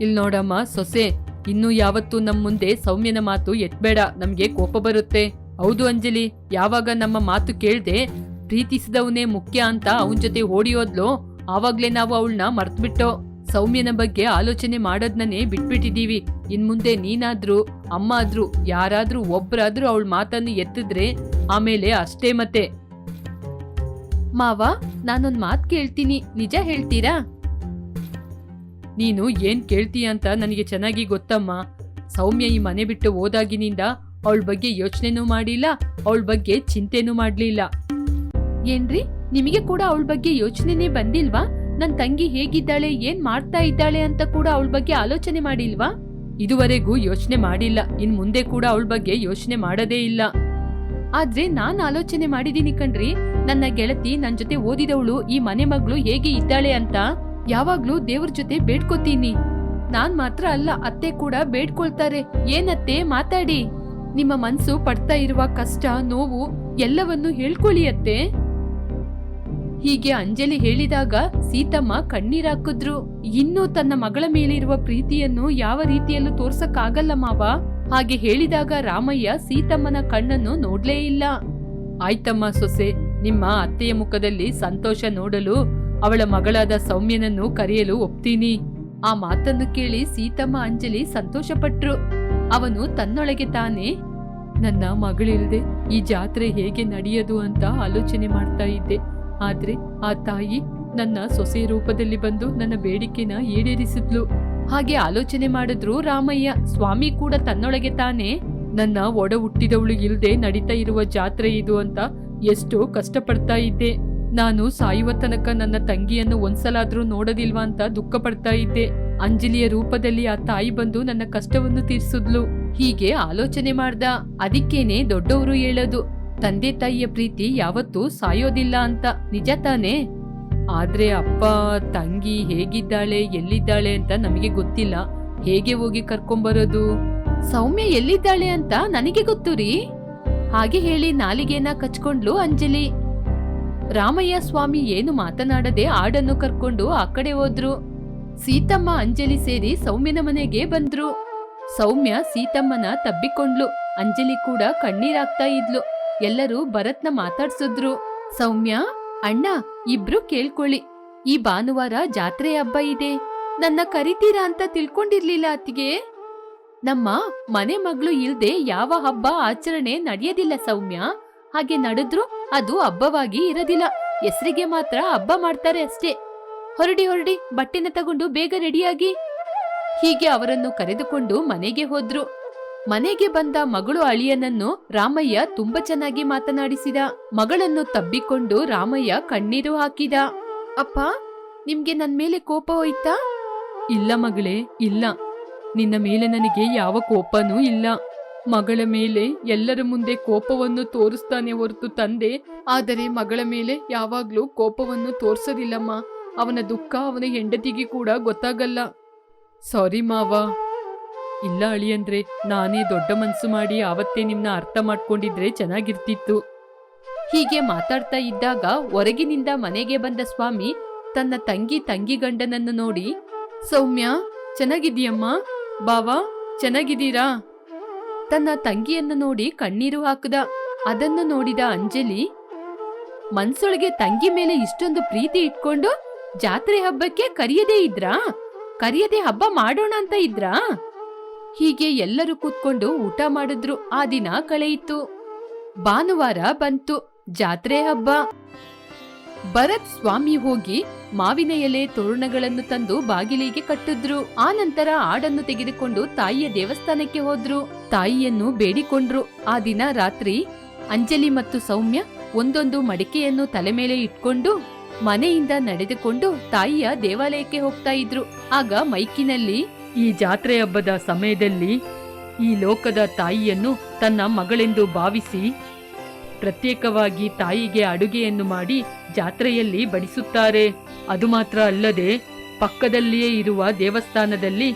ಇಲ್ ನೋಡಮ್ಮ, ಸೊಸೆ, ಇನ್ನು ಯಾವತ್ತು ನಮ್ ಮುಂದೆ ಸೌಮ್ಯನ ಮಾತು ಎತ್ಬೇಡ, ನಮ್ಗೆ ಕೋಪ ಬರುತ್ತೆ. ಹೌದು ಅಂಜಲಿ, ಯಾವಾಗ ನಮ್ಮ ಮಾತು ಕೇಳ್ದೆ ಪ್ರೀತಿಸಿದವನೇ ಮುಖ್ಯ ಅಂತ ಅವನ್ ಜೊತೆ ಓಡಿಯೋದ್ಲು ಆವಾಗ್ಲೇ ನಾವು ಅವಳನ್ನ ಮರ್ತ್ಬಿಟ್ಟೋ. ಸೌಮ್ಯನ ಬಗ್ಗೆ ಆಲೋಚನೆ ಮಾಡೋದ್ನೇ ಬಿಟ್ಬಿಟ್ಟಿದ್ದೀವಿ. ಇನ್ ಮುಂದೆ ನೀನಾದ್ರೂ ಅಮ್ಮ ಆದ್ರೂ ಯಾರಾದ್ರೂ ಒಬ್ರಾದ್ರೂ ಅವಳ ಮಾತನ್ನು ಎತ್ತಿದ್ರೆ ಆಮೇಲೆ ಅಷ್ಟೇ ಮತ್ತೆ. ಮಾವ, ನಾನೊಂದ್ ಮಾತ್ ಕೇಳ್ತೀನಿ. ನಿಜ ಹೇಳ್ತೀರಾ? ನೀನು ಏನ್ ಕೇಳ್ತೀಯ ಅಂತ ನನಗೆ ಚೆನ್ನಾಗಿ ಗೊತ್ತಮ್ಮ. ಸೌಮ್ಯ ಈ ಮನೆ ಬಿಟ್ಟು ಹೋದಾಗಿನಿಂದ ಅವಳ ಬಗ್ಗೆ ಯೋಚನೆನೂ ಮಾಡಿಲ್ಲ, ಅವಳ ಬಗ್ಗೆ ಚಿಂತೆನೂ ಮಾಡ್ಲಿಲ್ಲ. ಏನ್ರಿ? ನಿಮಗೆ ಕೂಡ ಅವಳ ಬಗ್ಗೆ ಯೋಚನೆನೇ ಬಂದಿಲ್ವಾ? ನನ್ ತಂಗಿ ಹೇಗಿದ್ದಾಳೆ, ಏನ್ ಮಾಡ್ತಾ ಇದ್ದಾಳೆ ಅಂತ ಕೂಡ ಅವಳ ಬಗ್ಗೆ ಆಲೋಚನೆ ಮಾಡಿಲ್ವಾ? ಇದುವರೆಗೂ ಯೋಚನೆ ಮಾಡಿಲ್ಲ. ಇನ್ ಮುಂದೆ ಕೂಡ ಅವಳ ಬಗ್ಗೆ ಯೋಚನೆ ಮಾಡದೇ ಇಲ್ಲ. ಆದ್ರೆ ನಾನ್ ಆಲೋಚನೆ ಮಾಡಿದೀನಿ ಕಣ್ರಿ. ನನ್ನ ಗೆಳತಿ ನನ್ ಜೊತೆ ಓದಿದವಳು, ಈ ಮನೆ ಮಗಳು ಹೇಗೆ ಇದ್ದಾಳೆ ಅಂತ. ಯಾವಾಗ್ಲೂ ದೇವ್ರ ಜೊತೆ ಬೇಡ್ಕೋತೀನಿ. ನಾನ್ ಮಾತ್ರ ಅಲ್ಲ, ಅತ್ತೆ ಕೂಡ ಬೇಡ್ಕೊಳ್ತಾರೆ. ಏನತ್ತೆ ಮಾತಾಡಿ. ನಿಮ್ಮ ಮನ್ಸು ಪಡ್ತಾ ಇರುವ ಕಷ್ಟ, ನೋವು ಎಲ್ಲವನ್ನೂ ಹೇಳ್ಕೊಳ್ಳಿ ಅತ್ತೆ. ಹೀಗೆ ಅಂಜಲಿ ಹೇಳಿದಾಗ ಸೀತಮ್ಮ ಕಣ್ಣೀರಾಕಿದ್ರು ಇನ್ನೂ ತನ್ನ ಮಗಳ ಮೇಲಿರುವ ಪ್ರೀತಿಯನ್ನು ಯಾವ ರೀತಿಯಲ್ಲೂ ತೋರ್ಸಕ್ಕಾಗಲ್ಲ ಮಾವ. ಹಾಗೆ ಹೇಳಿದಾಗ ರಾಮಯ್ಯ ಸೀತಮ್ಮನ ಕಣ್ಣನ್ನು ನೋಡ್ಲೇ ಇಲ್ಲ. ಆಯ್ತಮ್ಮ ಸೊಸೆ, ನಿಮ್ಮ ಅತ್ತೆಯ ಮುಖದಲ್ಲಿ ಸಂತೋಷ ನೋಡಲು ಅವಳ ಮಗಳಾದ ಸೌಮ್ಯನನ್ನು ಕರೆಯಲು ಒಪ್ತೀನಿ. ಆ ಮಾತನ್ನು ಕೇಳಿ ಸೀತಮ್ಮ ಅಂಜಲಿ ಸಂತೋಷಪಟ್ರು. ಅವನು ತನ್ನೊಳಗೆ ತಾನೇ, ನನ್ನ ಮಗಳಿಲ್ದೆ ಈ ಜಾತ್ರೆ ಹೇಗೆ ನಡೆಯದು ಅಂತ ಆಲೋಚನೆ ಮಾಡ್ತಾ ಇದ್ದೆ. ಆದ್ರೆ ಆ ತಾಯಿ ನನ್ನ ಸೊಸೆ ರೂಪದಲ್ಲಿ ಬಂದು ನನ್ನ ಬೇಡಿಕೆನ ಈಡೇರಿಸಿದ್ಲು. ಹಾಗೆ ಆಲೋಚನೆ ಮಾಡಿದ್ರು ರಾಮಯ್ಯ ಸ್ವಾಮಿ ಕೂಡ ತನ್ನೊಳಗೆ ತಾನೇ ನನ್ನ ಒಡ ಹುಟ್ಟಿದವಳು ಇಲ್ದೆ ನಡೀತಾ ಇರುವ ಜಾತ್ರೆ ಇದು ಅಂತ ಎಷ್ಟೋ ಕಷ್ಟಪಡ್ತಾ ಇದ್ದೆ. ನಾನು ಸಾಯುವ ತನಕ ನನ್ನ ತಂಗಿಯನ್ನು ಒಂದ್ಸಲಾದ್ರೂ ನೋಡೋದಿಲ್ವಾ ಅಂತ ದುಃಖ ಪಡ್ತಾ ಇದ್ದೆ. ಅಂಜಲಿಯ ರೂಪದಲ್ಲಿ ಆ ತಾಯಿ ಬಂದು ನನ್ನ ಕಷ್ಟವನ್ನು ತೀರಿಸಿದ್ಲು. ಹೀಗೆ ಆಲೋಚನೆ ಮಾಡ್ದ. ಅದಕ್ಕೇನೆ ದೊಡ್ಡವರು ಹೇಳೋದು. ತಂದೆ ತಾಯಿಯ ಪ್ರೀತಿ ಯಾವತ್ತೂ ಸಾಯೋದಿಲ್ಲ ಅಂತ ನಿಜ ತಾನೇ? ಆದ್ರೆ ಅಪ್ಪ, ತಂಗಿ ಹೇಗಿದ್ದಾಳೆ, ಎಲ್ಲಿದ್ದಾಳೆ ಅಂತ ನಮಗೆ ಗೊತ್ತಿಲ್ಲ. ಹೇಗೆ ಹೋಗಿ ಕರ್ಕೊಂಬರೋದು? ಸೌಮ್ಯ ಎಲ್ಲಿದ್ದಾಳೆ ಅಂತ ನನಗೆ ಗೊತ್ತು ರೀ. ಹಾಗೆ ಹೇಳಿ ನಾಲಿಗೆನ ಕಚ್ಕೊಂಡ್ಲು ಅಂಜಲಿ. ರಾಮಯ್ಯ ಸ್ವಾಮಿ ಏನು ಮಾತನಾಡದೆ ಆಡನ್ನು ಕರ್ಕೊಂಡು ಆ ಕಡೆ ಹೋದ್ರು. ಸೀತಮ್ಮ, ಅಂಜಲಿ ಸೇರಿ ಸೌಮ್ಯನ ಮನೆಗೆ ಬಂದ್ರು. ಸೌಮ್ಯ ಸೀತಮ್ಮನ ತಬ್ಬಿಕೊಂಡ್ಲು. ಅಂಜಲಿ ಕೂಡ ಕಣ್ಣೀರಾಗ್ತಾ ಇದ್ಲು. ಎಲ್ಲರೂ ಭರತ್ನ ಮಾತಾಡ್ಸಿದ್ರು. ಸೌಮ್ಯ, ಅಣ್ಣ, ಇಬ್ರು ಕೇಳ್ಕೊಳ್ಳಿ. ಈ ಭಾನುವಾರ ಜಾತ್ರೆ ಹಬ್ಬ ಇದೆ. ನನ್ನ ಕರಿತೀರಾ ಅಂತ ತಿಳ್ಕೊಂಡಿರ್ಲಿಲ್ಲ ಅತ್ತಿಗೆ. ನಮ್ಮ ಮನೆ ಮಗಳು ಇಲ್ದೆ ಯಾವ ಹಬ್ಬ ಆಚರಣೆ ನಡೆಯೋದಿಲ್ಲ ಸೌಮ್ಯ. ಹಾಗೆ ನಡೆದ್ರು ಅದು ಹಬ್ಬವಾಗಿ ಇರೋದಿಲ್ಲ. ಹೆಸರಿಗೆ ಮಾತ್ರ ಹಬ್ಬ ಮಾಡ್ತಾರೆ ಅಷ್ಟೇ. ಹೊರಡಿ ಹೊರಡಿ, ಬಟ್ಟೆನ ತಗೊಂಡು ಬೇಗ ರೆಡಿಯಾಗಿ. ಹೀಗೆ ಅವರನ್ನು ಕರೆದುಕೊಂಡು ಮನೆಗೆ ಹೋದ್ರು. ಮನೆಗೆ ಬಂದ ಮಗಳು ಅಳಿಯನನ್ನು ರಾಮಯ್ಯ ತುಂಬಾ ಚೆನ್ನಾಗಿ ಮಾತನಾಡಿಸಿದ. ಮಗಳನ್ನು ತಬ್ಬಿಕೊಂಡು ರಾಮಯ್ಯ ಕಣ್ಣೀರು ಹಾಕಿದ. ಅಪ್ಪ, ನಿಮ್ಗೆ ನನ್ ಮೇಲೆ ಕೋಪ ಹೋಯ್ತಾ? ಇಲ್ಲ ಮಗಳೇ, ಇಲ್ಲ. ನಿನ್ನ ಮೇಲೆ ನನಗೆ ಯಾವ ಕೋಪನೂ ಇಲ್ಲ. ಮಗಳ ಮೇಲೆ ಎಲ್ಲರ ಮುಂದೆ ಕೋಪವನ್ನು ತೋರಿಸ್ತಾನೆ ಹೊರತು ತಂದೆ, ಆದರೆ ಮಗಳ ಮೇಲೆ ಯಾವಾಗ್ಲೂ ಕೋಪವನ್ನು ತೋರಿಸೋದಿಲ್ಲಮ್ಮ. ಅವನ ದುಃಖ ಅವನ ಹೆಂಡತಿಗೆ ಕೂಡ ಗೊತ್ತಾಗಲ್ಲ. ಸಾರಿ ಮಾವ ಇಲ್ಲ ಅಳಿಯಂದ್ರೆ ನಾನೇ ದೊಡ್ಡ ಮನ್ಸು ಮಾಡಿ ಆವತ್ತೇ ನಿಮ್ನ ಅರ್ಥ ಮಾಡ್ಕೊಂಡಿದ್ರೆ ಚೆನ್ನಾಗಿರ್ತಿತ್ತು. ಹೀಗೆ ಮಾತಾಡ್ತಾ ಇದ್ದಾಗ ಹೊರಗಿನಿಂದ ಮನೆಗೆ ಬಂದ ಸ್ವಾಮಿ ತನ್ನ ತಂಗಿ ತಂಗಿ ಗಂಡನನ್ನು ನೋಡಿ, ಸೌಮ್ಯ ಚೆನ್ನಾಗಿದೀಯಮ್ಮ ಬಾವಾ, ಚೆನ್ನಾಗಿದ್ದೀರಾ? ತನ್ನ ತಂಗಿಯನ್ನು ನೋಡಿ ಕಣ್ಣೀರು ಹಾಕದ. ಅದನ್ನು ನೋಡಿದ ಅಂಜಲಿ, ಮನ್ಸೊಳಗೆ ತಂಗಿ ಮೇಲೆ ಇಷ್ಟೊಂದು ಪ್ರೀತಿ ಇಟ್ಕೊಂಡು ಜಾತ್ರೆ ಹಬ್ಬಕ್ಕೆ ಕರಿಯದೇ ಇದ್ರಾ? ಕರಿಯದೆ ಹಬ್ಬ ಮಾಡೋಣ ಅಂತ ಇದ್ರಾ? ಹೀಗೆ ಎಲ್ಲರೂ ಕೂತ್ಕೊಂಡು ಊಟ ಮಾಡಿದ್ರು. ಆ ದಿನ ಕಳೆಯಿತು ಭಾನುವಾರ ಬಂತು. ಜಾತ್ರೆ ಹಬ್ಬ. ಭರತ್ ಸ್ವಾಮಿ ಹೋಗಿ ಮಾವಿನ ಎಲೆ ತೋರಣಗಳನ್ನು ತಂದು ಬಾಗಿಲಿಗೆ ಕಟ್ಟಿದ್ರು. ಆ ನಂತರ ಆಡನ್ನು ತೆಗೆದುಕೊಂಡು ತಾಯಿಯ ದೇವಸ್ಥಾನಕ್ಕೆ ಹೋದ್ರು. ತಾಯಿಯನ್ನು ಬೇಡಿಕೊಂಡ್ರು. ಆ ದಿನ ರಾತ್ರಿ ಅಂಜಲಿ ಮತ್ತು ಸೌಮ್ಯ ಒಂದೊಂದು ಮಡಿಕೆಯನ್ನು ತಲೆ ಮೇಲೆ ಇಟ್ಕೊಂಡು ಮನೆಯಿಂದ ನಡೆದುಕೊಂಡು ತಾಯಿಯ ದೇವಾಲಯಕ್ಕೆ ಹೋಗ್ತಾ ಇದ್ರು. ಆಗ ಮೈಕಿನಲ್ಲಿ ಈ ಜಾತ್ರೆ ಹಬ್ಬದ ಸಮಯದಲ್ಲಿ ಈ ಲೋಕದ ತಾಯಿಯನ್ನು ತನ್ನ ಮಗಳೆಂದು ಭಾವಿಸಿ ಪ್ರತ್ಯೇಕವಾಗಿ ತಾಯಿಗೆ ಅಡುಗೆಯನ್ನು ಮಾಡಿ ಜಾತ್ರೆಯಲ್ಲಿ ಬಡಿಸುತ್ತಾರೆ. ಅದು ಮಾತ್ರ ಅಲ್ಲದೆ ಪಕ್ಕದಲ್ಲಿಯೇ ಇರುವ ದೇವಸ್ಥಾನದಲ್ಲಿ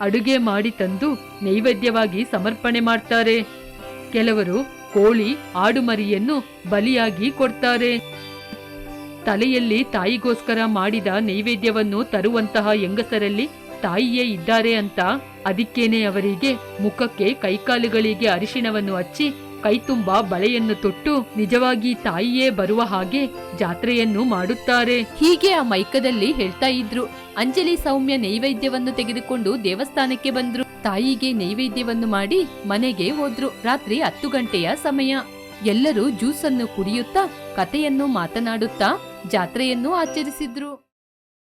ಅಡುಗೆ ಮಾಡಿ ತಂದು ನೈವೇದ್ಯವಾಗಿ ಸಮರ್ಪಣೆ ಮಾಡ್ತಾರೆ. ಕೆಲವರು ಕೋಳಿ ಆಡುಮರಿಯನ್ನು ಬಲಿಯಾಗಿ ಕೊಡ್ತಾರೆ. ತಲೆಯಲ್ಲಿ ತಾಯಿಗೋಸ್ಕರ ಮಾಡಿದ ನೈವೇದ್ಯವನ್ನು ತರುವಂತಹ ಹೆಂಗಸರಲ್ಲಿ ತಾಯಿಯೇ ಇದ್ದಾರೆ ಅಂತ ಅದಕ್ಕೇನೆ ಅವರಿಗೆ ಮುಖಕ್ಕೆ ಕೈಕಾಲುಗಳಿಗೆ ಅರಿಶಿಣವನ್ನು ಹಚ್ಚಿ ಕೈತುಂಬ ಬಳೆಯನ್ನು ತೊಟ್ಟು ನಿಜವಾಗಿ ತಾಯಿಯೇ ಬರುವ ಹಾಗೆ ಜಾತ್ರೆಯನ್ನು ಮಾಡುತ್ತಾರೆ. ಹೀಗೆ ಆ ಮೈಕದಲ್ಲಿ ಹೇಳ್ತಾ ಇದ್ರು. ಅಂಜಲಿ ಸೌಮ್ಯ ನೈವೇದ್ಯವನ್ನು ತೆಗೆದುಕೊಂಡು ದೇವಸ್ಥಾನಕ್ಕೆ ಬಂದ್ರು. ತಾಯಿಗೆ ನೈವೇದ್ಯವನ್ನು ಮಾಡಿ ಮನೆಗೆ ಹೋದ್ರು. ರಾತ್ರಿ ಹತ್ತು ಗಂಟೆಯ ಸಮಯ. ಎಲ್ಲರೂ ಜ್ಯೂಸನ್ನು ಕುಡಿಯುತ್ತಾ ಕತೆಯನ್ನು ಮಾತನಾಡುತ್ತಾ ಜಾತ್ರೆಯನ್ನು ಆಚರಿಸಿದ್ರು.